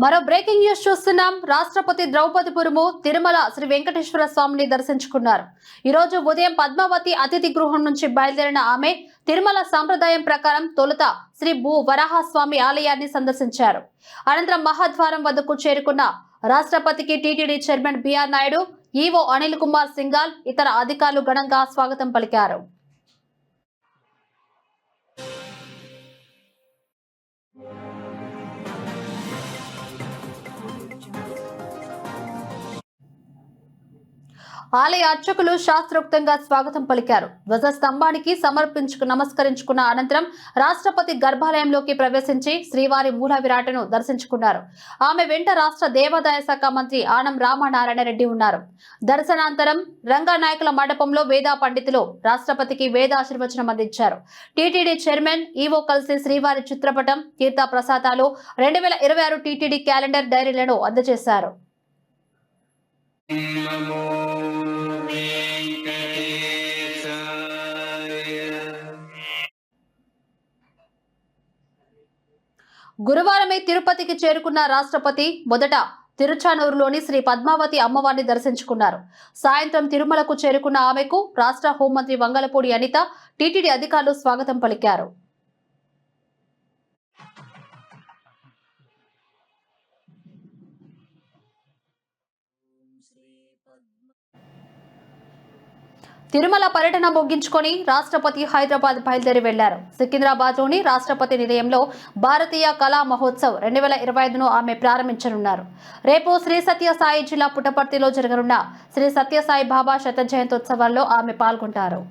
మరో breaking news చూస్తున్నాం. రాష్ట్రపతి ద్రౌపది ముర్ము తిరుమల శ్రీ వెంకటేశ్వర స్వామిని దర్శించుకున్నారు. ఈరోజు ఉదయం పద్మావతి అతిథి గృహం నుంచి బయలుదేరిన ఆమె తిరుమల సాంప్రదాయం ప్రకారం తొలుత శ్రీ భూ వరాహస్వామి ఆలయాన్ని సందర్శించారు. అనంతరం మహాద్వారం వద్దకు చేరుకున్న రాష్ట్రపతికి TTD chairman BR Naidu EO Anil Kumar Singhal ఇతర అధికారులు ఘనంగా స్వాగతం పలికారు. ఆలయ అర్చకులు శాస్త్రోక్తంగా స్వాగతం పలికారు. ధ్వజస్తంభానికి సమర్పించుకు నమస్కరించుకున్న అనంతరం రాష్ట్రపతి గర్భాలయంలోకి ప్రవేశించి శ్రీవారి మూల విరాటను దర్శించుకున్నారు. ఆమె వెంట రాష్ట్ర దేవాదాయ శాఖ మంత్రి ఆనం రామనారాయణ రెడ్డి ఉన్నారు. దర్శనాంతరం రంగానాయకుల మండపంలో వేదా పండితులు రాష్ట్రపతికి వేదాశీర్వచనం అందించారు. టీటీడీ చైర్మన్ ఈవో కలిసి శ్రీవారి చిత్రపటం తీర్థ ప్రసాదాలు రెండు వేల ఇరవై ఆరు టీటీడీ క్యాలెండర్ డైరీలను అందజేశారు. గురువారమే తిరుపతికి చేరుకున్న రాష్ట్రపతి మొదట తిరుచానూరులోని శ్రీ పద్మావతి అమ్మవారిని దర్శించుకున్నారు. సాయంత్రం తిరుమలకు చేరుకున్న ఆమెకు రాష్ట్ర హోంమంత్రి వంగలపూడి అనిత టీటీడీ అధికారులు స్వాగతం పలికారు. తిరుమల పర్యటన ముగించుకొని రాష్ట్రపతి హైదరాబాద్ బయలుదేరి వెళ్ళారు. సికింద్రాబాద్లోని రాష్ట్రపతి నిలయంలో భారతీయ కళా మహోత్సవ్ రెండు వేల ఇరవై ఐదును ఆమె ప్రారంభించనున్నారు. రేపు శ్రీ సత్యసాయి జిల్లా పుట్టపర్తిలో జరగనున్న శ్రీ సత్యసాయి బాబా శత జయంతోత్సవాల్లో ఆమె పాల్గొంటారు.